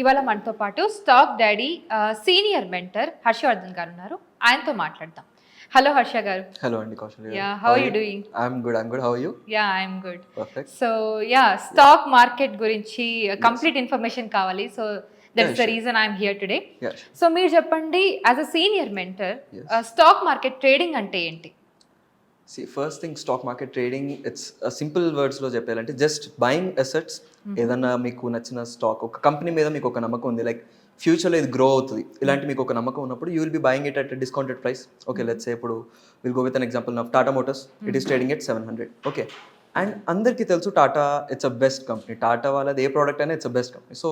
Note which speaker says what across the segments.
Speaker 1: ఇవాళ మనతో పాటు Stock Daddy senior mentor Harshavardhan గారు ఉన్నారు ఆయనతో మాట్లాడదాం. హలో హర్ష గారు.
Speaker 2: హలో అండి Kaushal
Speaker 1: Yeah, how are you? doing?
Speaker 2: I'm good I'm good how you
Speaker 1: ya I'm good
Speaker 2: perfect
Speaker 1: so ya stock market గురించి కంప్లీట్ ఇన్ఫర్మేషన్ కావాలి. So that's the
Speaker 2: sure.
Speaker 1: Reason I'm here today
Speaker 2: ya
Speaker 1: so మీరు చెప్పండి as a senior mentor. Stock market trading అంటే ఏంటి?
Speaker 2: See first thing stock market trading it's simple వర్డ్స్లో చెప్పాలంటే just buying assets ఏదన్నా మీకు నచ్చిన స్టాక్ ఒక కంపెనీ మీద మీకు ఒక నమ్మకం ఉంది లైక్ ఫ్యూచర్లో ఇది గ్రో అవుతుంది. ఇలాంటి మీకు ఒక నమ్మకం ఉన్నప్పుడు you will be buying it at discounted price okay let's ఇప్పుడు will go with an example నా Tata Motors it is trading at seven hundred okay and అందరికీ తెలుసు Tata it's a best company Tata వాళ్ళది ఏ product అయినా it's a best company so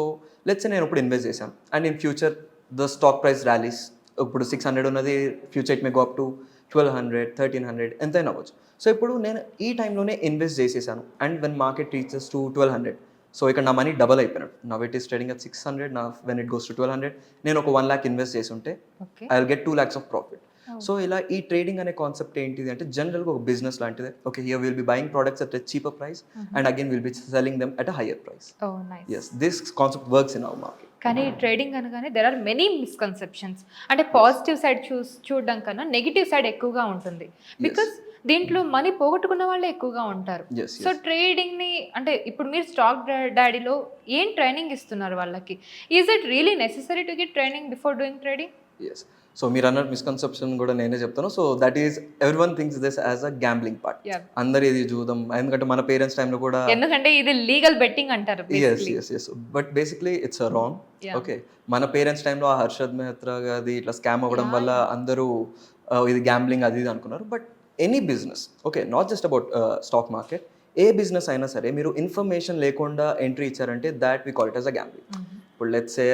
Speaker 2: let's నేను ఇప్పుడు invest చేశాను. And in future the stock price rallies ఇప్పుడు six hundred ఉన్నది future it may go up to twelve hundred thirteen hundred ఎంతైనా అవ్వచ్చు. సో ఇప్పుడు నేను ఈ టైంలోనే ఇన్వెస్ట్ చేసేసాను. And when market reaches to twelve hundred so ఇక్కడ నా మనీ డబల్ అయిపోయినట్టు now it is trading at six hundred నా when it goes to twelve hundred నేను ఒక వన్ ల్యాక్ ఇన్వెస్ట్ చేసి ఉంటే I will get two lakhs of profit so ఇలా ఈ ట్రేడింగ్ అనే కాన్సెప్ట్ ఏంటిది అంటే జనరల్గా ఒక బిజినెస్ లాంటిది. Okay here will be buying products at a cheaper price and again will be selling them at a higher price as this concept works in our market
Speaker 1: కానీ trading అనగానే there are many misconceptions అంటే positive side చూ చూడడం కన్నా negative side ఎక్కువగా ఉంటుంది. Because దీంట్లో money పోగొట్టుకున్న వాళ్ళే ఎక్కువగా ఉంటారు. సో ట్రేడింగ్ని అంటే ఇప్పుడు మీరు స్టాక్ డాడీలో ఏం ట్రైనింగ్ ఇస్తున్నారు వాళ్ళకి? Is it really necessary to get training before doing trading
Speaker 2: so మీరు అన్న మిస్కన్సెప్షన్ కూడా నేనే చెప్తాను. So that is everyone things this as a gambling part. అందరు ఇది చూద్దాం ఎందుకంటే మన పేరెంట్స్ టైంలో కూడా
Speaker 1: ఎందుకంటే ఇది లీగల్ బెట్టింగ్ అంటారు
Speaker 2: yes. Yes yes but basically it's wrong. Okay మన పేరెంట్స్ టైంలో ఆ హర్షద్ మెహ్త్రా గారి ఇట్లా స్కామ్ అవ్వడం వల్ల అందరూ ఇది గ్యాంబ్లింగ్ అది ఇది అనుకున్నారు. But any business okay not just about stock market A business అయినా సరే మీరు ఇన్ఫర్మేషన్ లేకుండా ఎంట్రీ ఇచ్చారంటే that we call it as a gambling ఇప్పుడు లెట్స్ ఏ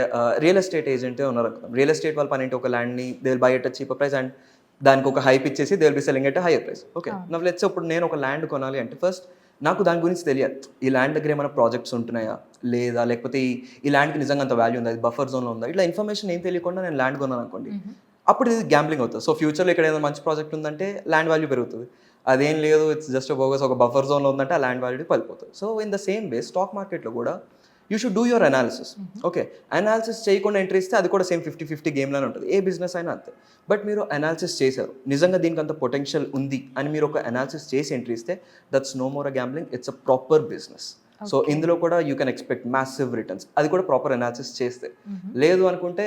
Speaker 2: రియల్ ఎస్టేట్ ఏజెంటే ఉన్నారు రియల్ ఎస్టేట్ వాళ్ళ పని ఏంటి ఒక ల్యాండ్ని they will buy at cheaper price and దానికి ఒక హైప్ ఇచ్చేసి they will be selling at higher price okay నా లెట్స్ ఇప్పుడు నేను ఒక ల్యాండ్ కొనాలి అంటే ఫస్ట్ నాకు దాని గురించి తెలియాలి ఈ ల్యాండ్ దగ్గర ఏమైనా ప్రాజెక్ట్స్ ఉంటున్నాయా? లేదా లేకపోతే ఈ ఈ ల్యాండ్కి నిజంగా అంత వాల్యూ ఉందా? ఇది బఫర్ జోన్లో ఉందా? ఇట్లా ఇన్ఫర్మేషన్ ఏం తెలియకుండా నేను ల్యాండ్ కొన్నాను అనుకోండి. అప్పుడు ఇది గ్యాంబ్లింగ్ అవుతుంది. సో ఫ్యూచర్లో ఇక్కడ ఏదైనా మంచి ప్రాజెక్ట్ ఉందంటే ల్యాండ్ వాల్యూ పెరుగుతుంది. అదేం లేదు ఇట్స్ జస్ట్ బోగస్ ఒక బఫర్ జోన్లో ఉందంటే ఆ ల్యాండ్ వాల్యూ పడిపోతుంది. So in the same way stock మార్కెట్లో కూడా you should do your analysis okay analysis చేయకుండా ఎంట్రీ ఇస్తే అది కూడా సేమ్ ఫిఫ్టీ ఫిఫ్టీ గేమ్లోనే ఉంటుంది. ఏ బిజినెస్ అయినా అంతే. బట్ మీరు అనాలిసిస్ చేశారు. నిజంగా దీనికి అంత పొటెన్షియల్ ఉంది అని మీరు ఒక అనాలిసిస్ చేసి ఎంట్రీ ఇస్తే that's no more a gambling it's a proper business so ఇందులో కూడా you can expect massive returns అది కూడా ప్రాపర్ అనాలిసిస్ చేస్తే. లేదు అనుకుంటే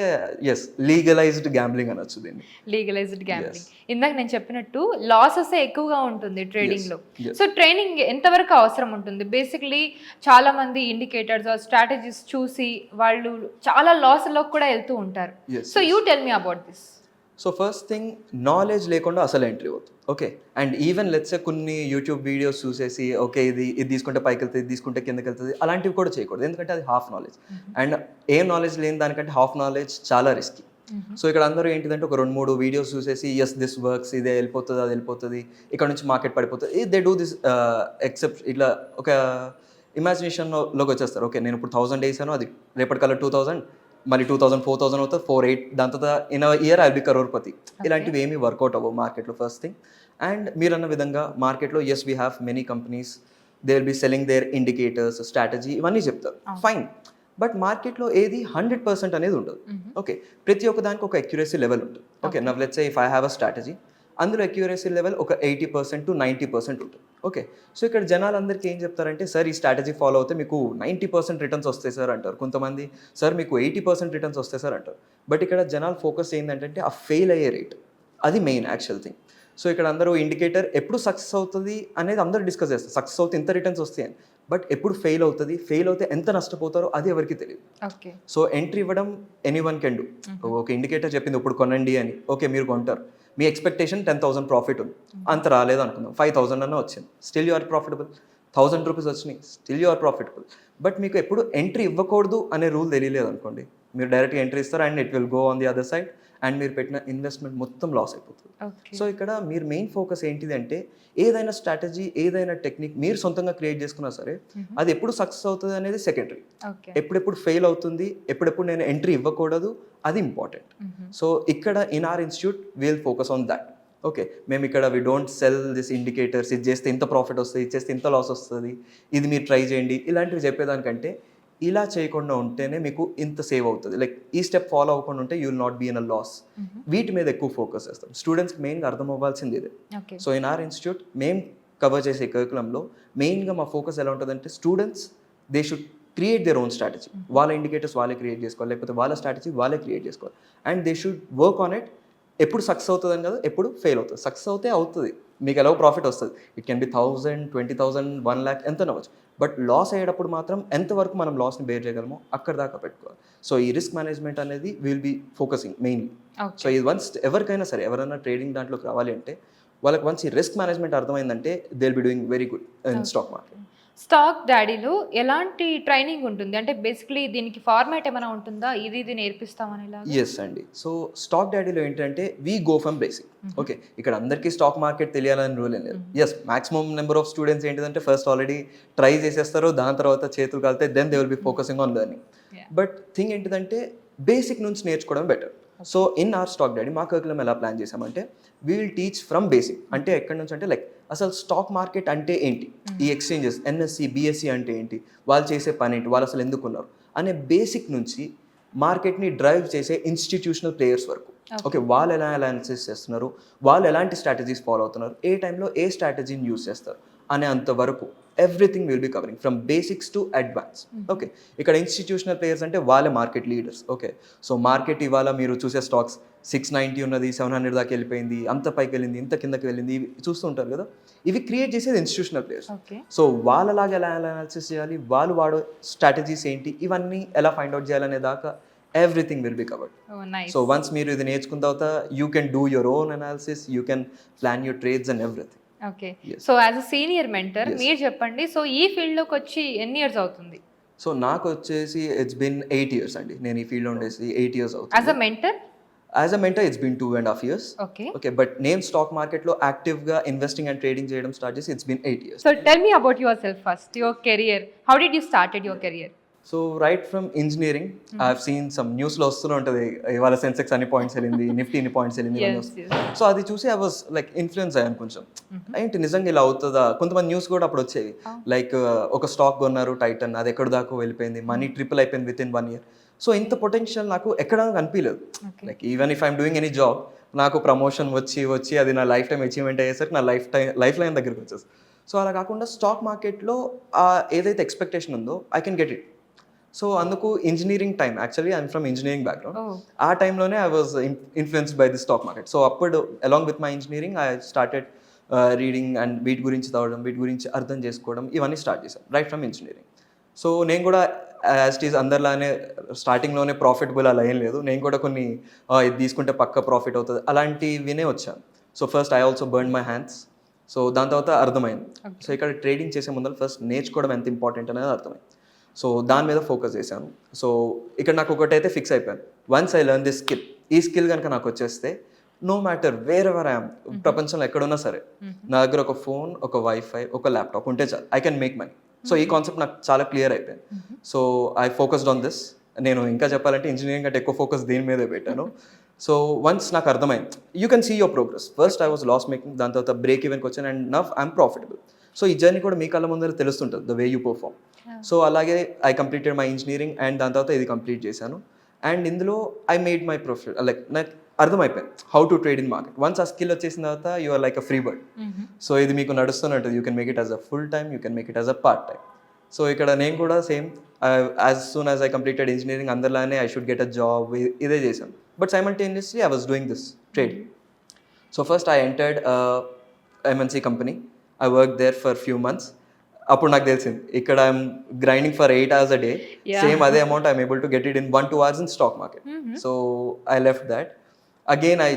Speaker 2: ఎస్ లీగలైజ్డ్ గ్యాంబ్లింగ్ అనొచ్చు దీన్ని.
Speaker 1: లీగలైజ్డ్ గ్యాంబ్లింగ్ ఇందాక నేను చెప్పినట్టు లాసెస్ ఎక్కువగా ఉంటుంది
Speaker 2: ట్రేడింగ్లో.
Speaker 1: సో ట్రైనింగ్ ఎంతవరకు అవసరం ఉంటుంది? బేసిక్లీ చాలా మంది ఇండికేటర్స్ స్ట్రాటజీస్ చూసి వాళ్ళు చాలా లాస్లోకి కూడా వెళ్తూ ఉంటారు. So you tell me about this
Speaker 2: so first thing knowledge లేకుండా అసలు ఎంట్రీ అవుతుంది ఓకే అండ్ ఈవెన్ లెట్స్ కొన్ని యూట్యూబ్ వీడియోస్ చూసేసి ఓకే ఇది ఇది తీసుకుంటే పైకి వెళ్తుంది ఇది తీసుకుంటే కిందకి వెళ్తుంది అలాంటివి కూడా చేయకూడదు. ఎందుకంటే అది హాఫ్ నాలెడ్జ్ అండ్ ఏ నాలెడ్జ్ లేని దానికంటే హాఫ్ నాలెడ్జ్ చాలా రిస్కీ సో ఇక్కడ అందరూ ఏంటిదంటే ఒక రెండు మూడు వీడియోస్ చూసేసి ఎస్ దిస్ వర్క్స్ ఇదే వెళ్ళిపోతుంది అది వెళ్ళిపోతుంది ఇక్కడ నుంచి మార్కెట్ పడిపోతుంది. దే డూ దిస్ ఎక్సెప్ట్ ఇట్లా ఒక ఇమాజినేషన్లోకి వచ్చేస్తారు. ఓకే నేను ఇప్పుడు థౌసండ్ వేసాను అది రేపటికల్లా టూ థౌసండ్ మళ్ళీ టూ థౌసండ్ ఫోర్ థౌసండ్ అవుతుంది ఫోర్ ఎయిట్ దాని తర్వాత in year I be crorepati ఇలాంటివి ఏమీ వర్కౌట్ అవ్వవు మార్కెట్లో ఫస్ట్ థింగ్ అండ్ మీరు అన్న విధంగా మార్కెట్లో yes we have many companies they will be selling their indicators strategy ఇవన్నీ చెప్తారు. ఫైన్ బట్ మార్కెట్లో ఏది హండ్రెడ్ పర్సెంట్ అనేది ఉండదు. ఓకే ప్రతి ఒక్క దానికి ఒక అక్యురసీ లెవెల్ ఉంటుంది. Okay now let's if I have a strategy అందులో అక్యురసీ లెవెల్ ఒక eighty percent to ninety percent ఉంటుంది. ఓకే సో ఇక్కడ జనాలందరికీ ఏం చెప్తారంటే సార్ ఈ స్ట్రాటజీ ఫాలో అవుతే మీకు నైంటీ పర్సెంట్ రిటర్న్స్ వస్తాయి సార్ అంటారు. కొంతమంది సార్ మీకు ఎయిటీ పర్సెంట్ రిటర్న్స్ వస్తాయి సార్ అంటారు. బట్ ఇక్కడ జనాలు ఫోకస్ ఏంటంటే ఆ ఫెయిల్ అయ్యే రేట్ అది మెయిన్ యాక్చువల్ థింగ్ సో ఇక్కడ అందరూ ఇండికేటర్ ఎప్పుడు సక్సెస్ అవుతుంది అనేది అందరూ డిస్కస్ చేస్తారు. సక్సెస్ అవుతే ఇంత రిటర్న్స్ వస్తాయి అని బట్ ఎప్పుడు ఫెయిల్ అవుతుంది ఫెయిల్ అవుతే ఎంత నష్టపోతారో అది ఎవరికి తెలియదు. సో ఎంట్రీ ఇవ్వడం ఎనీ వన్ కెన్ డూ ఒక ఇండికేటర్ చెప్పింది ఇప్పుడు కొనండి అని. ఓకే మీరు కొంటారు. మీ ఎక్స్పెక్టేషన్ టెన్ థౌసండ్ ప్రాఫిట్ ఉంది. అంత రాలేదు అనుకుందాం. ఫైవ్ థౌసండ్ అన్న వచ్చింది. Still you are profitable thousand rupees వచ్చినాయి. Still you are profitable but మీకు ఎప్పుడు ఎంట్రీ ఇవ్వకూడదు అనే రూల్ తెలియలేదు అనుకోండి. మీరు డైరెక్ట్గా ఎంట్రీ ఇస్తారు and it will go on the other side and మీరు పెట్టిన ఇన్వెస్ట్మెంట్ మొత్తం లాస్ అయిపోతుంది. సో ఇక్కడ మీరు మెయిన్ ఫోకస్ ఏంటిది అంటే ఏదైనా స్ట్రాటజీ ఏదైనా టెక్నిక్ మీరు సొంతంగా క్రియేట్ చేసుకున్నా సరే అది ఎప్పుడు సక్సెస్ అవుతుంది అనేది సెకండరీ. ఎప్పుడెప్పుడు ఫెయిల్ అవుతుంది ఎప్పుడెప్పుడు నేను ఎంట్రీ ఇవ్వకూడదు అది ఇంపార్టెంట్. సో ఇక్కడ in our institute will focus on that. Okay మేము ఇక్కడ we don't sell this indicators ఇది చేస్తే ఇంత ప్రాఫిట్ వస్తుంది ఇది చేస్తే ఇంత లాస్ వస్తుంది ఇది మీరు ట్రై చేయండి ఇలాంటివి చెప్పేదానికంటే ఇలా చేయకుండా ఉంటేనే మీకు ఇంత సేవ్ అవుతుంది. లైక్ ఈ స్టెప్ ఫాలో అవ్వకుండా ఉంటే you will not be in a loss వీటి మీద ఎక్కువ ఫోకస్ చేస్తాం. స్టూడెంట్స్కి మెయిన్గా అర్థం అవ్వాల్సింది ఇదే. సో ఇన్ ఆర్ ఇన్స్టిట్యూట్ మేము కవర్ చేసే కరికులంలో మెయిన్గా మా ఫోకస్ ఎలా ఉంటుందంటే students they should create their own strategy వాళ్ళ ఇండికేటర్స్ వాళ్ళే క్రియేట్ చేసుకోవాలి. లేకపోతే వాళ్ళ స్ట్రాటజీ వాళ్ళే క్రియేట్ చేసుకోవాలి. And they should work on it ఎప్పుడు సక్సెస్ అవుతుందని కదా ఎప్పుడు ఫెయిల్ అవుతుంది. సక్సెస్ అవుతే అవుతుంది. మీకు ఎలా ప్రాఫిట్ వస్తుంది? It can be thousand twenty thousand one lakh ఎంత అవ్వచ్చు. బట్ లాస్ అయ్యేటప్పుడు మాత్రం ఎంతవరకు మనం లాస్ని బేర్ చేయగలమో అక్కడ దాకా పెట్టుకోవాలి. సో ఈ రిస్క్ మేనేజ్మెంట్ అనేది will be focusing mainly so ఇది వన్స్ ఎవరికైనా సరే ఎవరైనా ట్రేడింగ్ దాంట్లోకి రావాలి అంటే వాళ్ళకి వన్స్ ఈ రిస్క్ మేనేజ్మెంట్ అర్థమైందంటే they will be doing very good in stock market
Speaker 1: stock డాడీలో ఎలాంటి ట్రైనింగ్ ఉంటుంది? అంటే బేసిక్లీ దీనికి ఫార్మాట్ ఏమైనా ఉంటుందా? ఇది ఇది నేర్పిస్తామని
Speaker 2: ఎస్ అండి. సో స్టాక్ డాడీలో ఏంటంటే we go from basic okay ఇక్కడ అందరికీ స్టాక్ మార్కెట్ తెలియాలని రూల్ ఏం లేదు. Yes maximum number of students ఏంటిదంటే ఫస్ట్ ఆల్రెడీ ట్రై చేసేస్తారు దాని తర్వాత చేతులు కలితే then they will be focusing on learning. But thing ఏంటిదంటే బేసిక్ నుంచి నేర్చుకోవడం better so in our Stock Daddy మా కరికులం ఎలా ప్లాన్ చేసామంటే we will teach from basic అంటే ఎక్కడి నుంచి అంటే లైక్ అసలు స్టాక్ మార్కెట్ అంటే ఏంటి? ఈ ఎక్స్చేంజెస్ ఎన్ఎస్సి బిఎస్సి అంటే ఏంటి? వాళ్ళు చేసే పని ఏంటి? వాళ్ళు అసలు ఎందుకు ఉన్నారు? అనే బేసిక్ నుంచి మార్కెట్ని డ్రైవ్ చేసే ఇన్స్టిట్యూషనల్ ప్లేయర్స్ వరకు. ఓకే. వాళ్ళు ఎలా అనాలిసిస్ చేస్తున్నారు? వాళ్ళు ఎలాంటి స్ట్రాటజీస్ ఫాలో అవుతున్నారు? ఏ టైంలో ఏ స్ట్రాటజీని యూస్ చేస్తారు? అనే అంతవరకు everything will be covering from basics to advance okay ఇక్కడ ఇన్స్టిట్యూషనల్ ప్లేయర్స్ అంటే వాళ్ళే market leaders okay so market ఇవాళ మీరు చూసే స్టాక్స్ సిక్స్ నైంటీ ఉన్నది సెవెన్ హండ్రెడ్ దాకా వెళ్ళిపోయింది అంత పైకి వెళ్ళింది ఇంత కిందకి వెళ్ళింది ఇవి చూస్తూ ఉంటారు కదా. ఇవి క్రియేట్ చేసేది ఇన్స్టిట్యూషనల్ ప్లేయర్స్ సో వాళ్ళలాగా ఎలా అనాలిసిస్ చేయాలి? వాళ్ళు వాడే స్ట్రాటజీస్ ఏంటి? ఇవన్నీ ఎలా ఫైండ్ అవుట్ చేయాలనే దాకా everything will be covered so once మీరు ఇది నేర్చుకున్న తర్వాత you can do your own analysis you can plan your trades and everything
Speaker 1: okay. So as a senior mentor. మీరు చెప్పండి సో ఈ ఫీల్డ్లోకి వచ్చి ఎన్ని ఇయర్స్ అవుతుంది?
Speaker 2: సో నాకు వచ్చేసి ఇట్స్ బిన్ ఎయిట్ ఇయర్స్ అండి. నేను ఈ ఫీల్డ్లో ఉండేసి ఎయిట్ ఇయర్స్
Speaker 1: యాజ్
Speaker 2: అవుతుంది
Speaker 1: a mentor
Speaker 2: as a mentor it's been two and half years
Speaker 1: okay
Speaker 2: okay but నేను స్టాక్ మార్కెట్లో యాక్టివ్గా ఇన్వెస్టింగ్ అండ్ ట్రేడింగ్ చేయడం స్టార్ట్ చేసి it's been eight years
Speaker 1: so tell me about yourself first your career how did you started your career
Speaker 2: so right from engineering I have seen some న్యూస్లో వస్తూనే ఉంటుంది. ఇవాళ సెన్సెక్స్ అన్ని points వెళ్ళింది Nifty ఇన్ని points వెళ్ళింది. సో అది చూసి ఐ వాజ్ లైక్ ఇన్ఫ్లుయెన్స్ అయ్యాను కొంచెం. ఏంటి నిజంగా ఇలా అవుతుందా? కొంతమంది న్యూస్ కూడా అప్పుడు వచ్చేవి. లైక్ ఒక స్టాక్ కొన్నారు టైటన్ అది ఎక్కడ దాకా వెళ్ళిపోయింది? మనీ ట్రిపుల్ అయిపోయింది within one year so ఇంత పొటెన్షియల్ నాకు ఎక్కడ కనిపించలేదు. Like even if I'm doing any job నాకు ప్రమోషన్ వచ్చి వచ్చి అది నా లైఫ్ టైం అచీవ్మెంట్ అయ్యేసరికి నా లైఫ్ టైం లైఫ్ లైన్ దగ్గరికి వచ్చేసి సో అలా కాకుండా స్టాక్ మార్కెట్లో ఏదైతే ఎక్స్పెక్టేషన్ ఉందో I can get it so అందుకు engineering time actually I'm from engineering background. ఆ టైంలోనే I was influenced by the stock market so అప్పుడు along with my engineering I started reading and వీటి గురించి చదవడం వీటి గురించి అర్థం చేసుకోవడం ఇవన్నీ స్టార్ట్ చేశాను రైట్ ఫ్రమ్ ఇంజనీరింగ్ సో నేను కూడా యాజ్ ఈజ్ అందరిలానే స్టార్టింగ్లోనే ప్రాఫిటబుల్ అలా ఏం లేదు. నేను కూడా కొన్ని "ఆ, ఇది తీసుకుంటే పక్క ప్రాఫిట్ అవుతుంది. అలాంటివినే వచ్చాను so first I also burn my hands so దాని తర్వాత అర్థమైంది. సో ఇక్కడ ట్రేడింగ్ చేసే ముందర ఫస్ట్ నేర్చుకోవడం ఎంత ఇంపార్టెంట్ అనేది అర్థమైంది. సో దాని మీద ఫోకస్ చేశాను. సో ఇక్కడ నాకు ఒకటైతే ఫిక్స్ అయిపోయాను. Once I learn this skill ఈ స్కిల్ కనుక నాకు వచ్చేస్తే no matter wherever I'm ప్రపంచంలో ఎక్కడున్నా సరే నా దగ్గర ఒక ఫోన్ ఒక వైఫై ఒక ల్యాప్టాప్ ఉంటే చాలు. I can make money so ఈ కాన్సెప్ట్ నాకు చాలా క్లియర్ అయిపోయింది so I focused on this. నేను ఇంకా చెప్పాలంటే ఇంజనీరింగ్ అంటే ఎక్కువ ఫోకస్ దీని మీదే పెట్టాను. సో వన్స్ నాకు అర్థమైంది you can see your progress first I was loss making దాని తర్వాత బ్రేక్ ఈవెన్కి వచ్చాను and now I'm profitable so ఈ జర్నీ కూడా మీ కళ్ళ ముందర తెలుస్తుంటుంది the way you perform so అలాగే I completed my engineering and దాని తర్వాత ఇది కంప్లీట్ చేశాను. అండ్ ఇందులో I made my profession like నాకు అర్థమైపోయింది. How to trade in market once ఆ స్కిల్ వచ్చేసిన తర్వాత you are like a free bird so ఇది మీకు నడుస్తూనే ఉంటుంది you can make it as a full time you can make it as a part time so ఇక్కడ నేను కూడా same as soon as I completed engineering అందరిలానే I should get a job ఇదే చేశాను. But simultaneously I was doing this trade so first I entered MNC company I work there for few months అప్పుడు నాకు తెలిసింది ఇక్కడ I'm grinding for eight hours a day
Speaker 1: Yeah.
Speaker 2: Same అదే amount I'm able to get it in one two hours in stock market so I left that again I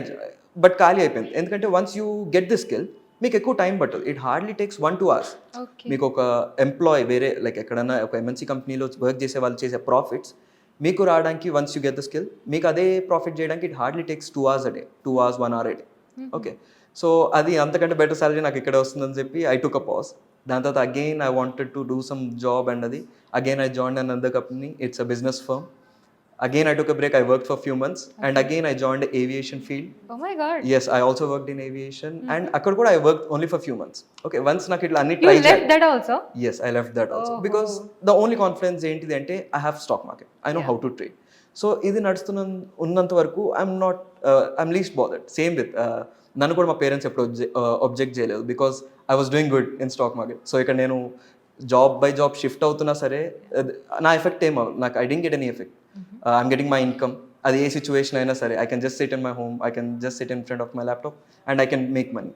Speaker 2: but ఖాళీ అయిపోయింది. ఎందుకంటే once you get the skill మీకు ఎక్కువ time పట్టదు. It hardly takes one two hours మీకు ఒక employee వేరే like ఎక్కడైనా ఒక ఎంఎన్సీ కంపెనీలో వర్క్ చేసే వాళ్ళు చేసే ప్రాఫిట్స్ మీకు రావడానికి once you get the skill మీకు అదే ప్రాఫిట్ చేయడానికి it hardly takes two hours a day two hours one hour a day okay so అది అంతకంటే బెటర్ సాలరీ నాకు ఇక్కడ వస్తుందని చెప్పి ఐ టుక్ అ పాస్ దాని తర్వాత again I wanted to do some job and అది. Again I join another company it's a business firm again I took break I work for few months and again I join aviation field
Speaker 1: oh my god
Speaker 2: yes I also work in aviation and అక్కడ కూడా I work only for few months okay once నాకు ఇట్లా అన్ని try
Speaker 1: left that also
Speaker 2: yes I left that also because the only confidence ఏంటిది అంటే I have stock market I know how to trade so ఇది నడుస్తున్న ఉన్నంత వరకు I'm not I'm least bothered same with uh, నన్ను కూడా మా parents ఎప్పుడు ఒబ్జెక్ట్ చేయలేదు because I was doing good in stock market so ఇక్కడ నేను జాబ్ బై జాబ్ షిఫ్ట్ అవుతున్నా సరే నా ఎఫెక్ట్ ఏమో నాకు I didn't get any effect I'm getting my income అది ఏ సిచ్యువేషన్ అయినా సరే I can just sit in my home I can just sit in front of my laptop and I can make money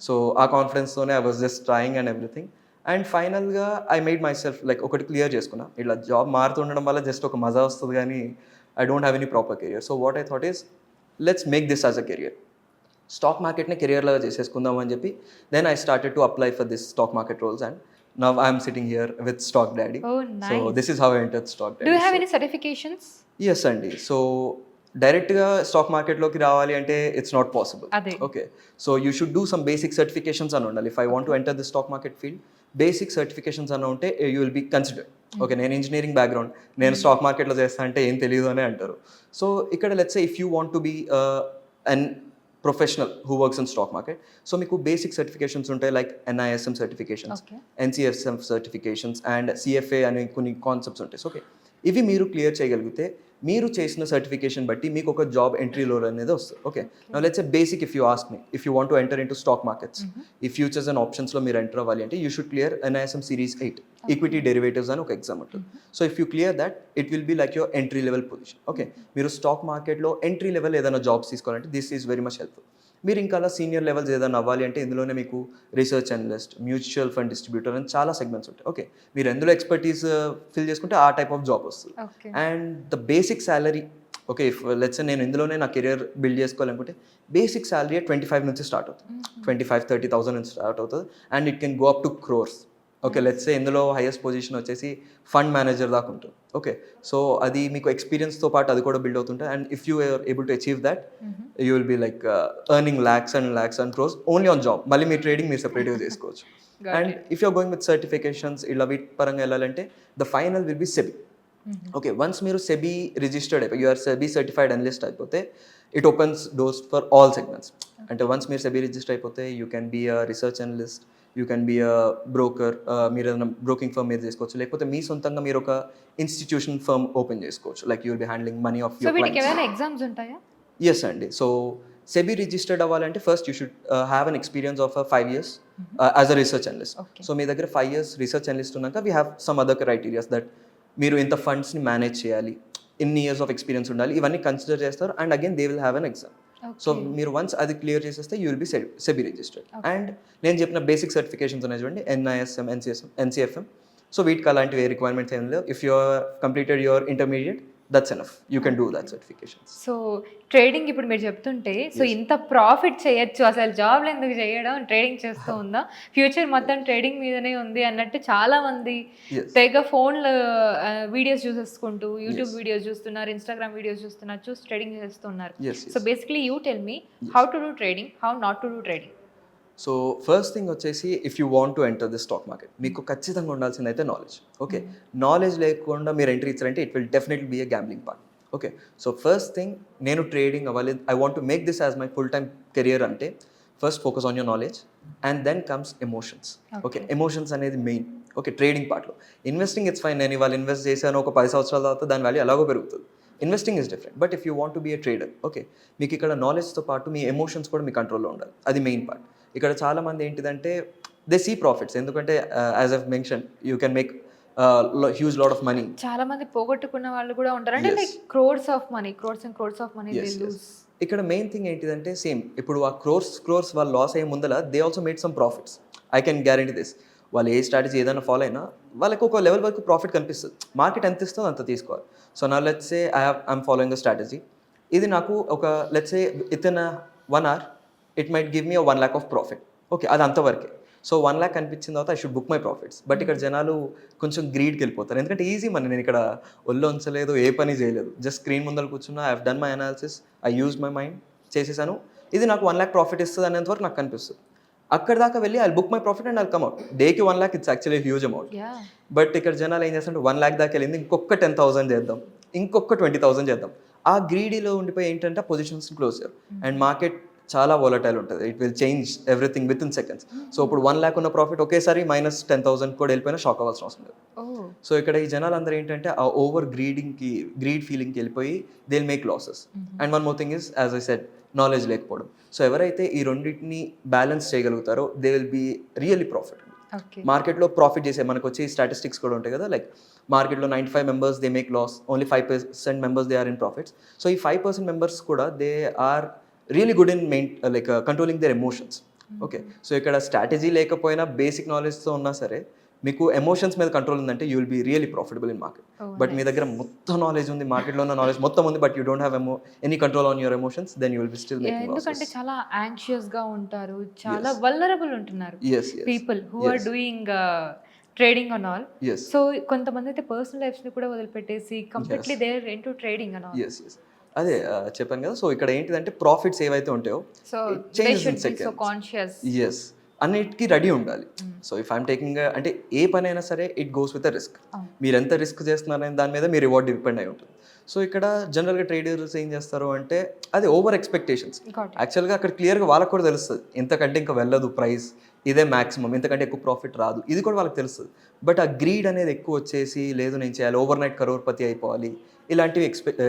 Speaker 2: so ఆ కాన్ఫిడెన్స్తోనే I was just trying and everything and ఫైనల్గా I made myself like ఒకటి clear చేసుకున్నా. ఇట్లా job మారుతుండడం వల్ల just ఒక మజా వస్తుంది కానీ I don't have any proper career so what I thought is let's make this as a career stock మార్కెట్ని కెరియర్ లాగా చేసేసుకుందాం అని చెప్పి then I started to apply for this stock market roles and now I'm sitting here with Stock Daddy
Speaker 1: oh
Speaker 2: so
Speaker 1: nice
Speaker 2: this is how enter stock
Speaker 1: do you
Speaker 2: Daddy
Speaker 1: have any certifications
Speaker 2: yes అండి so డైరెక్ట్గా stock మార్కెట్లోకి రావాలి అంటే it's not possible okay so you should do some basic certifications అని ఉండాలి if I want to enter the stock market field basic certifications అన్న ఉంటే you will be consider okay నేను ఇంజనీరింగ్ బ్యాక్గ్రౌండ్ నేను స్టాక్ మార్కెట్లో చేస్తా అంటే ఏం తెలియదు అని అంటారు. సో ఇక్కడ let's if you want to be an professional who works in stock market so మీకు బేసిక్ సర్టిఫికేషన్స్ ఉంటాయి like NISM certifications NCSM certifications and CFA అనే కొన్ని కాన్సెప్ట్స్ ఉంటాయి. ఓకే ఇవి మీరు క్లియర్ చేయగలిగితే మీరు చేసిన సర్టిఫికేషన్ బట్టి మీకు ఒక జాబ్ ఎంట్రీ లోర్ అనేది వస్తుంది. Okay let's basic if you ask me if you want to enter into stock markets ఈ ఫ్యూచర్స్ అండ్ ఆప్షన్స్లో మీరు ఎంటర్ అవ్వాలి అంటే you should clear NISM series eight equity derivatives అని ఒక ఎగ్జామ్ ఉంటుంది so if you clear that it will be like your entry level position okay మీరు stock మార్కెట్లో ఎంట్రీ లెవెల్ ఏదైనా జాబ్స్ తీసుకోవాలంటే this is very much helpful మీరు ఇంకా అలా సీనియర్ లెవెల్స్ ఏదైనా అవ్వాలి అంటే ఇందులోనే మీకు research analyst mutual fund distributor అని చాలా సెగ్మెంట్స్ ఉంటాయి. ఓకే మీరు ఎందులో ఎక్స్పర్టీస్ ఫిల్ చేసుకుంటే ఆ టైప్ ఆఫ్ జాబ్ వస్తుంది. And the basic salary okay if let's నేను ఇందులోనే నా కెరియర్ బిల్డ్ చేసుకోవాలనుకుంటే బేసిక్ శాలరీ ట్వంటీ ఫైవ్ నుంచి స్టార్ట్ అవుతుంది. ట్వంటీ ఫైవ్ థర్టీ థౌసండ్ నుంచి స్టార్ట్ అవుతుంది. And it can go up to crores okay let's ఇందులో హైయెస్ట్ పొజిషన్ వచ్చేసి ఫండ్ మేనేజర్ దాకా ఉంటుంది. ఓకే సో అది మీకు ఎక్స్పీరియన్స్తో పాటు అది కూడా బిల్డ్ అవుతుంటుంది and if you are able to achieve that you will be like earning lakhs and lakhs and crores only on job మళ్ళీ మీ ట్రేడింగ్ మీరు సెపరేట్గా చేసుకోవచ్చు. And if you're going with certifications ఇలా వీటి పరంగా వెళ్ళాలంటే the final will be SEBI okay once మీరు సెబీ రిజిస్టర్డ్ అయిపోయి యూఆర్ సెబీ సర్టిఫైడ్ అనలిస్ట్ అయిపోతే it opens doors for all segments అంటే వన్స్ మీరు సెబీ రిజిస్టర్ అయిపోతే you can be a research analyst you can be a broker మీరు ఏదైనా broking firm మీద చేసుకోవచ్చు. లేకపోతే మీ సొంతంగా మీరు ఒక ఇన్స్టిట్యూషన్ ఫర్మ్ ఓపెన్ చేసుకోవచ్చు. Like you will be handling money of
Speaker 1: exams ఉంటాయా?
Speaker 2: ఎస్ అండి. సో సెబీ రిజిస్టర్డ్ అవ్వాలంటే first you should have an experience of five years as a research analyst. So మీ దగ్గర ఫైవ్ ఇయర్స్ రీసెర్చ్ అనలిస్ట్ ఉన్నాక we have some other criterias that మీరు ఇంత ఫండ్స్ని manage చేయాలి. ఇన్ని years of experience ఉండాలి. ఇవన్నీ consider చేస్తారు. And again they will have an exam so మీరు వన్స్ అది క్లియర్ చేసేస్తే you will be SEBI registered and నేను చెప్పిన బేసిక్ సర్టిఫికేషన్స్ ఉన్నాయి చూడండి. ఎన్ఐఎస్ఎం ఎన్సిఎస్ఎం ఎన్సిఎఫ్ఎం సో వీటికి అలాంటివి రిక్వైర్మెంట్స్ ఏం లేవు. If you're completed your intermediate that's enough you can do that certifications
Speaker 1: so trading ఇప్పుడు మీరు చెప్తుంటే సో ఇంత ప్రాఫిట్ చేయొచ్చు. అసలు జాబ్లు ఎందుకు చేయడం? ట్రేడింగ్ చేస్తూ ఉందా? ఫ్యూచర్ మొత్తం ట్రేడింగ్ మీదనే ఉంది అన్నట్టు చాలా మంది. తెగ ఫోన్లో వీడియోస్ చూసేసుకుంటూ యూట్యూబ్ వీడియోస్ చూస్తున్నారు ఇన్స్టాగ్రామ్ వీడియోస్ చూస్తున్నారు చూసి ట్రేడింగ్ చేస్తున్నారు. So basically you tell me how to do trading how not to do trading
Speaker 2: so first thing వచ్చేసి if you want to enter the stock market మీకు ఖచ్చితంగా ఉండాల్సింది అయితే నాలెడ్జ్ ఓకే నాలెడ్జ్ లేకుండా మీరు ఎంట్రీ ఇచ్చారంటే it will definitely be a gambling part okay so first thing నేను trading అవ్వాలి I want to make this as my full time career అంటే first focus on your knowledge and then comes emotions okay emotions అనేది main okay trading పార్ట్లో investing it's fine నేను ఇవాళ invest చేశాను ఒక పది సంవత్సరాల తర్వాత దాని వాల్యూ ఎలాగో పెరుగుతుంది. Investing is different but if you want to be a trader okay మీకు ఇక్కడ నాలెడ్జ్తో పాటు మీ ఎమోషన్స్ కూడా మీ కంట్రోల్లో ఉండాలి. అది మెయిన్ పార్ట్ ఇక్కడ చాలా మంది ఏంటిదంటే దే సీ ప్రాఫిట్స్ ఎందుకంటే as of mention you can make huge lot of money
Speaker 1: చాలా మంది పోగొట్టుకున్న వాళ్ళు కూడా ఉంటారు అంటే. Like crores of money crores and crores of money they
Speaker 2: ఇక్కడ మెయిన్ థింగ్ ఏంటిదంటే సేమ్ ఇప్పుడు ఆ క్రోర్స్ క్రోర్స్ వాళ్ళు లాస్ అయ్యే ముందల they also made some profits I can guarantee this వాళ్ళు ఏ స్ట్రాటజీ ఏదైనా ఫాలో అయినా వాళ్ళకి ఒక లెవెల్ వరకు ప్రాఫిట్ కనిపిస్తుంది. మార్కెట్ ఎంత ఇస్తుందో అంత తీసుకోవాలి. సో నా let's I I'm following a strategy ఇది నాకు ఒక let's say it in one hour it might give me one lakh of profit okay అది అంతవరకే. సో వన్ ల్యాక్ కనిపించిన తర్వాత I should book my profits but ఇక్కడ జనాలు కొంచెం గ్రీడ్కి వెళ్ళిపోతారు. ఎందుకంటే ఈజీ మన నేను ఇక్కడ ఒళ్ళు ఉంచలేదు ఏ పని చేయలేదు. జస్ట్ స్క్రీన్ ముందర కూర్చున్నా I done my analysis I use my mind చేసేసాను. ఇది నాకు వన్ ల్యాక్ ప్రాఫిట్ ఇస్తుంది అనేంత వరకు నాకు కనిపిస్తుంది అక్కడ దాకా వెళ్ళి I book my profit and I come out డేకి one lakh it's actually huge amount but ఇక్కడ జనాలు ఏం చేస్తుంటే వన్ ల్యాక్ దాకా వెళ్ళింది ఇంకొక టెన్ థౌసండ్ చేద్దాం. ఇంకొక ట్వంటీ థౌసండ్ చేద్దాం. ఆ గ్రీడీలో ఉండిపోయి ఏంటంటే పొజిషన్స్ క్లోజ్ చేయరు. అండ్ మార్కెట్ చాలా వోలటైల్ ఉంటుంది. It will change everything within seconds so ఇప్పుడు వన్ ల్యాక్ ఉన్న ప్రాఫిట్ ఒకేసారి మైనస్ టెన్ థౌసండ్ కూడా వెళ్ళిపోయినా షాక్ అవ్వాల్సిన అవసరం లేదు. సో ఇక్కడ ఈ జనాలు అందరూ ఏంటంటే ఆ ఓవర్ గ్రీడింగ్కి గ్రీడ్ ఫీలింగ్కి వెళ్ళిపోయి they make losses and one more thing is as I said knowledge లేకపోవడం. సో ఎవరైతే ఈ రెండింటిని balance చేయగలుగుతారో they will be really profit మార్కెట్లో ప్రాఫిట్ చేసే మనకు వచ్చి స్టాటిస్టిక్స్ కూడా ఉంటాయి కదా లైక్ మార్కెట్లో ninety five members they make loss only five percent members they are in profits so ఈ ఫైవ్ పర్సెంట్ మెంబర్స్ కూడా they are really good in main like controlling their emotions okay so ఇక్కడ strategy లేకపోయినా basic నాలెడ్జ్తో ఉన్నా సరే మీకు emotions మీద control ఉందంటే you will be really profitable in market but మీ దగ్గర మొత్తం నాలెడ్జ్ ఉంది మార్కెట్లో ఉన్న నాలెడ్జ్ మొత్తం ఉంది but you don't have emo any control on your emotions then you will be still
Speaker 1: ఎందుకంటే చాలా యాంగ్షియస్గా ఉంటారు చాలా వల్నరబుల్ ఉంటున్నారు people who are doing trading and all so కొంతమంది అయితే పర్సనల్ లైఫ్స్ని కూడా వదిలిపెట్టేసి completely their into trading and all
Speaker 2: yes yes అదే చెప్పాను కదా. సో ఇక్కడ ఏంటిదంటే ప్రాఫిట్స్ ఏవైతే ఉంటాయో ఎస్ అన్నిటికీ రెడీ ఉండాలి. సో ఇఫ్ ఐమ్ టేకింగ్ అంటే ఏ పని అయినా సరే it goes with a risk. మీరు ఎంత రిస్క్ చేస్తున్నారనే దాని మీద మీ రివార్డ్ డిపెండ్ అయి ఉంటుంది. సో ఇక్కడ జనరల్గా ట్రేడర్స్ ఏం చేస్తారు అంటే అది ఓవర్ ఎక్స్పెక్టేషన్స్ యాక్చువల్గా అక్కడ క్లియర్గా వాళ్ళకి కూడా తెలుస్తుంది. ఇంతకంటే ఇంకా వెళ్ళదు ప్రైస్ ఇదే మ్యాక్సిమం ఇంతకంటే ఎక్కువ ప్రాఫిట్ రాదు. ఇది కూడా వాళ్ళకి తెలుస్తుంది. బట్ ఆ గ్రీడ్ అనేది ఎక్కువ వచ్చేసి లేదు నేను చేయాలి. ఓవర్ నైట్ కరోర్పతి అయిపోవాలి. ఇలాంటివి ఎక్స్పెక్ట్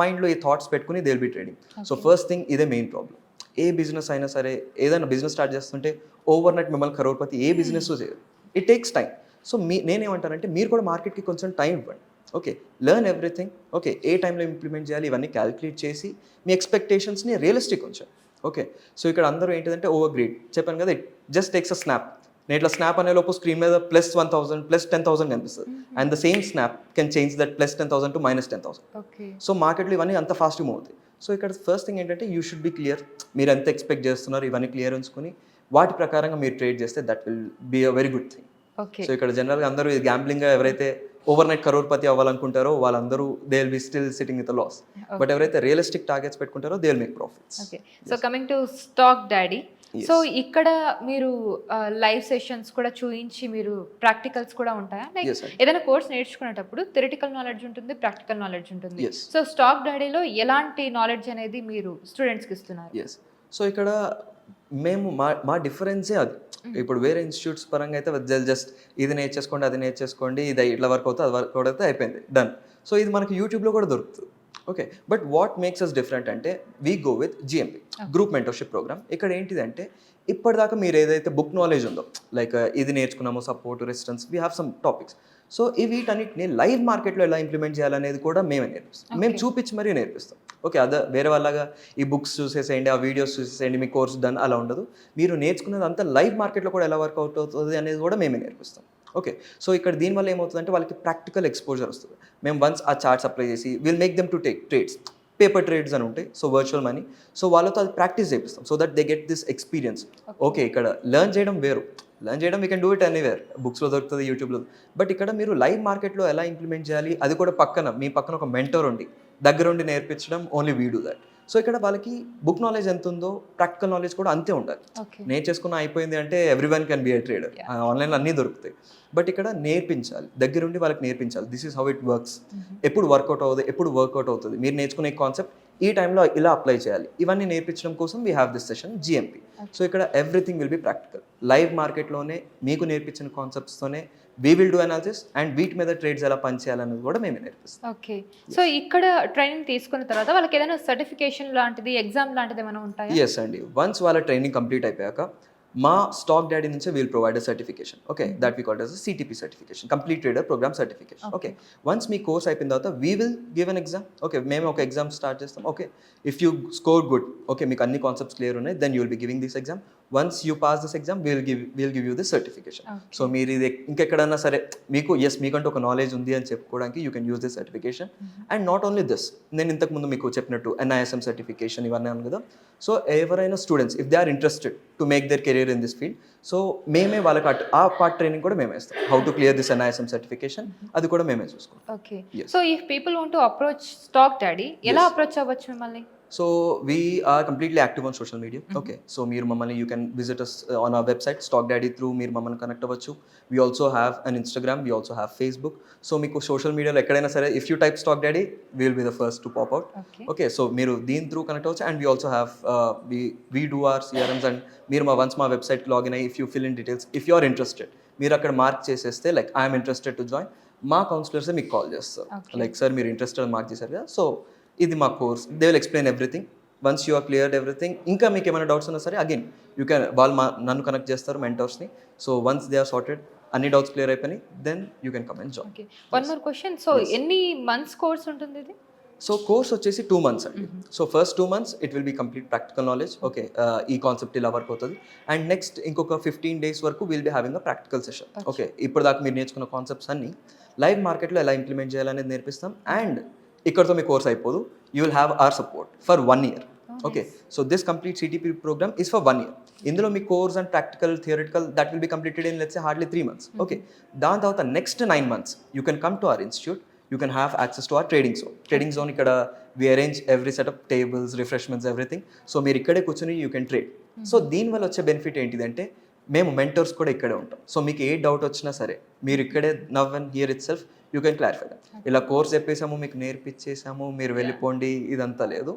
Speaker 2: మైండ్లో ఈ థాట్స్ పెట్టుకుని they will be trading so first thing ఇదే మెయిన్ ప్రాబ్లం ఏ బిజినెస్ అయినా సరే ఏదైనా బిజినెస్ స్టార్ట్ చేస్తుంటే ఓవర్ నైట్ మిమ్మల్ని కరోర్పతి ఏ బిజినెస్ చేయరు. ఇట్ టేక్స్ టైం సో మీ నేనేమంటానంటే మీరు కూడా మార్కెట్కి కొంచెం టైం ఇవ్వండి. ఓకే లెర్న్ ఎవ్రీథింగ్ ఓకే ఏ టైంలో ఇంప్లిమెంట్ చేయాలి ఇవన్నీ క్యాలిక్యులేట్ చేసి మీ ఎక్స్పెక్టేషన్స్ని రియలిస్టిక్ ఉంచాలి ఓకే సో ఇక్కడ అందరూ ఏంటిదంటే ఓవర్ గ్రీడ్ చెప్పాను కదా it just takes a snap నేను ఇట్లా స్నాప్ అనే లోపు స్క్రీన్ మీద plus one thousand plus ten thousand కనిపిస్తుంది. And the same snap can change that plus ten thousand to minus ten thousand so మార్కెట్లో ఇవన్నీ అంత ఫాస్ట్ మూవ్ అవుతాయి. సో ఇక్కడ ఫస్ట్ థింగ్ ఏంటంటే యూ షుడ్ బి క్లియర్ మీరు ఎంత ఎక్స్పెక్ట్ చేస్తున్నారు ఇవన్నీ క్లియర్ ఉంచుకొని వాటి ప్రకారంగా మీరు ట్రేడ్ చేస్తే that will be a very good thing so ఇక్కడ జనరల్గా అందరూ ఇది గ్యాంబ్లింగ్ ఎవరైతే ఓవర్ నైట్ కరోర్పతి అవ్వాలనుకుంటారో వాళ్ళందరూ they will be still sitting with loss but ఎవరైతే రియలిస్టిక్ టార్గెట్స్ పెట్టుకుంటారో they will make profits
Speaker 1: okay so coming to Stock Daddy so ఇక్కడ మీరు లైవ్ సెషన్స్ కూడా చూయించి మీరు ప్రాక్టికల్స్ కూడా ఉంటాయా? లైక్. ఏదైనా కోర్స్ నేర్చుకునేటప్పుడు థెరిటికల్ నాలెడ్జ్ ఉంటుంది ప్రాక్టికల్ నాలెడ్జ్ ఉంటుంది. సో స్టాక్ డాడీలో ఎలాంటి నాలెడ్జ్ అనేది మీరు స్టూడెంట్స్కి ఇస్తున్నారు?
Speaker 2: సో ఇక్కడ మేము మా మా డిఫరెన్సే అది. ఇప్పుడు వేరే ఇన్స్టిట్యూట్స్ పరంగా అయితే జస్ట్ ఇది నేర్చేసుకోండి అది నేర్చేసుకోండి ఇది ఇట్లా వర్క్ అవుతుంది అది వర్క్ అవుతుంది అయిపోయింది. డన్ సో ఇది మనకి యూట్యూబ్లో కూడా దొరుకుతుంది. Okay but what makes us different అంటే we go with GMP group mentorship programme ఇక్కడ ఏంటిదంటే ఇప్పటిదాకా మీరు ఏదైతే బుక్ నాలెడ్జ్ ఉందో లైక్ ఇది నేర్చుకున్నామో support resistance we have some topics so ఈ వీటన్నిటిని లైవ్ మార్కెట్లో ఎలా ఇంప్లిమెంట్ చేయాలనేది కూడా మేమే నేర్పిస్తాం. మేము చూపించి మరీ నేర్పిస్తాం. ఓకే అదే వేరే వాళ్ళగా ఈ బుక్స్ చూసేసేయండి ఆ వీడియోస్ చూసేసేయండి మీ కోర్స్ డన్ అలా ఉండదు. మీరు నేర్చుకున్నది అంతా లైవ్ మార్కెట్లో కూడా ఎలా వర్కౌట్ అవుతుంది అనేది కూడా మేమే నేర్పిస్తాం. ఓకే సో ఇక్కడ దీనివల్ల ఏమవుతుందంటే వాళ్ళకి ప్రాక్టికల్ ఎక్స్పోజర్ వస్తుంది. మేము వన్స్ ఆ చార్ట్స్ అప్లై చేసి will make them to take trades paper trades అని ఉంటాయి సో వర్చువల్ మనీ సో వాళ్ళతో అది ప్రాక్టీస్ చేపిస్తాం so that they get this experience okay ఇక్కడ లెర్న్ చేయడం వేరు. లెర్న్ చేయడం we can do it anywhere బుక్స్లో దొరుకుతుంది యూట్యూబ్లో బట్ ఇక్కడ మీరు లైవ్ మార్కెట్లో ఎలా ఇంప్లిమెంట్ చేయాలి అది కూడా పక్కన మీ పక్కన ఒక మెంటర్ ఉండి దగ్గరుండి నేర్పించడం only we do that so ఇక్కడ వాళ్ళకి బుక్ నాలెడ్జ్ ఎంత ఉందో ప్రాక్టికల్ నాలెడ్జ్ కూడా అంతే ఉండాలి.
Speaker 1: ఓకే
Speaker 2: నేర్చేసుకున్న అయిపోయింది అంటే everyone can be a trader ఆన్లైన్లో అన్నీ దొరుకుతాయి. బట్ ఇక్కడ నేర్పించాలి. దగ్గరుండి వాళ్ళకి నేర్పించాలి. This is how it works ఎప్పుడు వర్కౌట్ అవుతుంది ఎప్పుడు వర్కౌట్ అవుతుంది. మీరు నేర్చుకునే కాన్సెప్ట్ ఈ టైంలో ఇలా అప్లై చేయాలి. ఇవన్నీ నేర్పించడం కోసం we have this session GMP so ఇక్కడ everything will be practical live మార్కెట్లోనే మీకు నేర్పించిన కాన్సెప్ట్స్తోనే we will do analysis and వీటి మీద ట్రేడ్స్ ఎలా పనిచేయాలనేది కూడా మేమే నేర్పిస్తాం.
Speaker 1: ఓకే సో ఇక్కడ ట్రైనింగ్ తీసుకున్న తర్వాత వాళ్ళకి ఏదైనా సర్టిఫికేషన్ లాంటిది ఎగ్జామ్ లాంటిది ఏమైనా ఉంటాయా?
Speaker 2: ఎస్ అండి. వన్స్ వాళ్ళ ట్రైనింగ్ కంప్లీట్ అయిపోయాక మా స్టాక్ డాడీ నుంచి we'll provide certification okay that we called as CTP certification complete trader program certification okay once me course అయిపోయిన తర్వాత we will give an exam okay మేము ఒక ఎగ్జామ్ స్టార్ట్ చేస్తాం. Okay if you score good okay మీకు అన్ని concepts clear ఉన్నాయి then you will be giving this exam once you pass this exam will give will give you this certification. So మీరు ఇది ఇంకెక్కడన్నా సరే మీకు ఎస్ మీకంటూ ఒక నాలెడ్జ్ ఉంది అని చెప్పుకోవడానికి you can use this certification and not only this నేను ఇంతకు ముందు మీకు చెప్పినట్టు ఎన్ఐఎస్ఎం సర్టిఫికేషన్ ఇవన్నీ అన్నాను కదా. సో ఎవరైనా students if they are interested to make their career in this field so మేమే వాళ్ళకి అట్- ఆ పార్ట్ ట్రైనింగ్ కూడా మేమే ఇస్తాం. How to clear this NISM certification అది కూడా మేమే చూసుకుంటాం.
Speaker 1: Okay. So if people want to approach Stock Daddy ఎలా అప్రోచ్ అవ్వచ్చు మిమ్మల్ని?
Speaker 2: So we are completely active on social media okay so మీరు మమ్మల్ని you can visit us on our website Stock Daddy through మీరు మమ్మల్ని కనెక్ట్ అవ్వచ్చు. We also have an Instagram we also have Facebook so మీకు social మీడియాలో ఎక్కడైనా సరే if you type Stock Daddy will be the first to pop out
Speaker 1: okay
Speaker 2: so మీరు దీని through connect అవ్వచ్చు. And we also have we we do our CRMs and మీరు మా once మా వెబ్సైట్ లాగిన్ అయ్యి if you fill in details if you are interested మీరు అక్కడ mark చేసేస్తే like I'm interested to join మా కౌన్సిలర్సే మీకు కాల్ చేస్తారు. లైక్ సార్ మీరు ఇంట్రెస్టెడ్ మార్క్ చేశారు కదా. సో ఇది మా course. They will explain everything once you are clear everything ఇంకా మీకు ఏమైనా డౌట్స్ ఉన్నా సరే అగైన్ యూ క్యాన్ వాళ్ళు మా నన్ను కనెక్ట్ చేస్తారు మెంటర్స్ని so once they are sorted అన్ని డౌట్స్ క్లియర్ అయిపోయినాయి then you can come and join
Speaker 1: okay one more question so ఎన్ని మంత్స్ కోర్స్ ఉంటుంది ఇది?
Speaker 2: సో కోర్స్ వచ్చేసి టూ మంత్స్ అండి. So first two months it will be complete practical knowledge okay ఈ concept ఇలా work అవుతుంది. And next ఇంకొక fifteen days వరకు will be having a practical session okay ఇప్పుడు దాకా మీరు నేర్చుకున్న కాన్సెప్ట్స్ అన్ని లైవ్ మార్కెట్లో ఎలా ఇంప్లిమెంట్ చేయాలనేది నేర్పిస్తాం. అండ్ ఇక్కడతో మీ కోర్స్ అయిపోదు. You will have our support for one year okay so this complete CTP program is for one year ఇందులో మీ course and practical theoretical that will be completed in let's hardly three months okay దాని తర్వాత next nine months you can come to our institute you can have access to our trading zone trading zone ఇక్కడ we arrange every setup tables refreshments everything so మీరు ఇక్కడే కూర్చొని you can trade so దీనివల్ల వచ్చే benefit ఏంటిదంటే మేము mentors కూడా ఇక్కడే ఉంటాం. సో మీకు ఏ డౌట్ వచ్చినా సరే మీరు ఇక్కడే now and here itself you can clarify ఇలా కోర్స్ చెప్పేసాము మీకు నేర్పించేసాము మీరు వెళ్ళిపోండి ఇదంతా లేదు.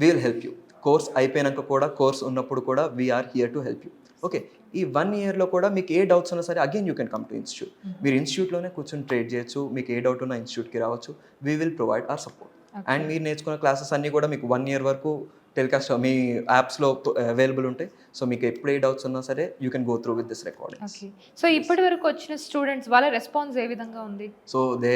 Speaker 2: We will help you course అయిపోయినాక కూడా కోర్స్ ఉన్నప్పుడు కూడా we are here to help you okay ఈ వన్ ఇయర్లో కూడా మీకు ఏ డౌట్స్ ఉన్నా సరే again you can come to institute మీరు ఇన్స్టిట్యూట్లోనే కూర్చొని ట్రేడ్ చేయొచ్చు మీకు ఏ డౌట్ ఉన్నా ఇన్స్టిట్యూట్కి రావచ్చు. We will provide our support and మీరు నేర్చుకున్న క్లాసెస్ అన్నీ కూడా మీకు వన్ ఇయర్ వరకు టెలికాస్ట్ మీ యాప్స్లో అవైలబుల్ ఉంటాయి సో మీకు ఎప్పుడు ఏ డౌట్స్ ఉన్నా సరే you can go through with this recording
Speaker 1: okay so ఇప్పటి వరకు వచ్చిన స్టూడెంట్స్ వాళ్ళ రెస్పాన్స్ ఏ విధంగా ఉంది?
Speaker 2: So they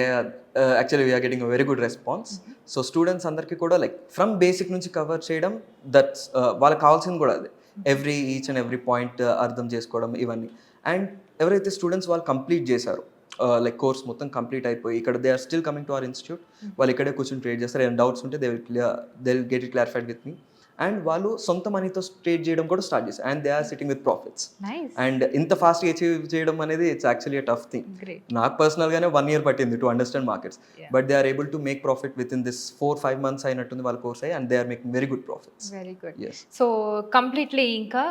Speaker 2: actually we are getting very good response so students అందరికీ కూడా లైక్ ఫ్రమ్ బేసిక్ నుంచి కవర్ చేయడం దట్స్ వాళ్ళకి కావాల్సింది కూడా అదే. Every each and every point అర్థం చేసుకోవడం ఇవన్నీ. అండ్ ఎవరైతే స్టూడెంట్స్ వాళ్ళు కంప్లీట్ చేశారు లైక్ కోర్స్ మొత్తం కంప్లీట్ అయిపోయి ఇక్కడ they are still coming to our institute వాళ్ళు ఇక్కడే కూర్చొని ట్రేడ్ చేస్తారు. ఏమైనా డౌట్స్ ఉంటే they will clear they will get it clarified with me and వాళ్ళు సొంత మనీతో ట్రేడ్ చేయడం కూడా స్టార్ట్ చేశారు. And they are sitting with profits and ఇంత ఫాస్ట్గా అచీవ్ చేయడం అనేది ఇట్స్ యాక్చువల్లీ టఫ్ థింగ్ నాకు పర్సనల్గానే వన్ ఇయర్ పట్టింది to understand markets. But they are able to make profit within this four five months అయినట్టుంది వాళ్ళ కోర్స్ అయ్యి and they are making very good profits
Speaker 1: very good so completely ఇంకా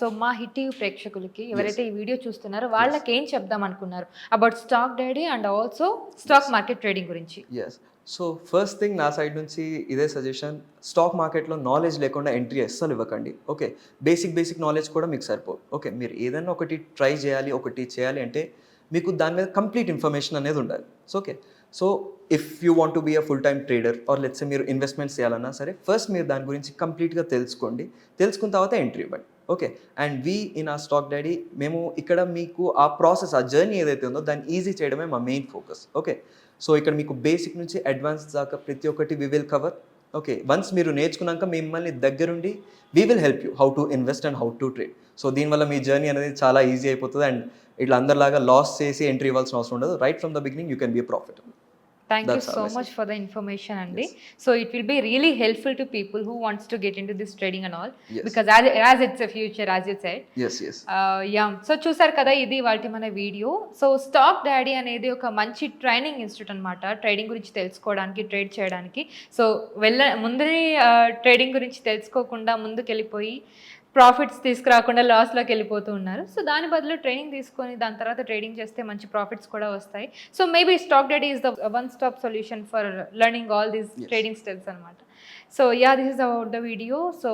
Speaker 1: so మా Hit ప్రేక్షకులకి ఎవరైతే ఈ video చూస్తున్నారో వాళ్ళకి ఏం చెప్దాం అనుకున్నారు? About Stock Daddy and also stock market trading గురించి.
Speaker 2: ఎస్ సో ఫస్ట్ థింగ్ నా సైడ్ నుంచి ఇదే సజెషన్ స్టాక్ మార్కెట్లో నాలెడ్జ్ లేకుండా ఎంట్రీ అస్సలు ఇవ్వకండి. ఓకే బేసిక్ బేసిక్ నాలెడ్జ్ కూడా మీకు సరిపోదు. ఓకే మీరు ఏదైనా ఒకటి ట్రై చేయాలి ఒకటి చేయాలి అంటే మీకు దాని మీద కంప్లీట్ ఇన్ఫర్మేషన్ అనేది ఉండాలి. So okay so if you want to be a full time trader or let's మీరు ఇన్వెస్ట్మెంట్స్ చేయాలన్నా సరే ఫస్ట్ మీరు దాని గురించి కంప్లీట్గా తెలుసుకోండి. తెలుసుకున్న తర్వాత ఎంట్రీ ఇవ్వండి. Okay and we in a Stock Daddy మేము ఇక్కడ మీకు ఆ ప్రాసెస్ ఆ జర్నీ ఏదైతే ఉందో దాన్ని ఈజీ చేయడమే మా మెయిన్ ఫోకస్ ఓకే సో ఇక్కడ మీకు బేసిక్ నుంచి అడ్వాన్స్ దాకా ప్రతి ఒక్కటి we will cover okay once మీరు నేర్చుకున్నాక మిమ్మల్ని దగ్గరుండి we will help you how to invest and how to trade so దీనివల్ల మీ జర్నీ అనేది చాలా ఈజీ అయిపోతుంది అండ్ ఇట్లా అందరిలాగా లాస్ చేసి ఎంట్రీ ఇవ్వాల్సిన అవసరం ఉండదు. Right from the beginning you can be profitable
Speaker 1: thank you so. Much for the information అండి so it will be really helpful to people who wants to get into this trading and all. Because as it's a future as
Speaker 2: yes yes
Speaker 1: yeah so చూసారు కదా ఇది వాటి మన video. So stock daddy అనేది ఒక మంచి training institute అనమాట trading గురించి తెలుసుకోవడానికి ట్రేడ్ చేయడానికి. సో వెళ్ళ ముందే ట్రేడింగ్ గురించి తెలుసుకోకుండా ముందుకు వెళ్ళిపోయి ప్రాఫిట్స్ తీసుకురాకుండా లాస్లోకి వెళ్ళిపోతూ ఉన్నారు. సో దాని బదులు ట్రైనింగ్ తీసుకొని దాని తర్వాత ట్రేడింగ్ చేస్తే మంచి ప్రాఫిట్స్ కూడా వస్తాయి. So maybe Stock Daddy is the one stop solution for learning all these. Trading styles అనమాట so yeah this is about the video so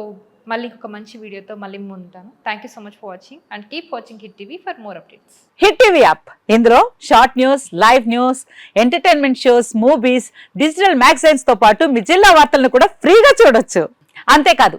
Speaker 1: మళ్ళీ ఒక మంచి వీడియోతో మళ్ళీ ముందుంటాను. Thank you so much for watching and keep watching Hit TV for more updates
Speaker 3: Hit TV app ఇందులో short news live news entertainment shows movies digital మ్యాగజైన్స్తో పాటు మీ జిల్లా వార్తలను కూడా ఫ్రీగా చూడొచ్చు. అంతేకాదు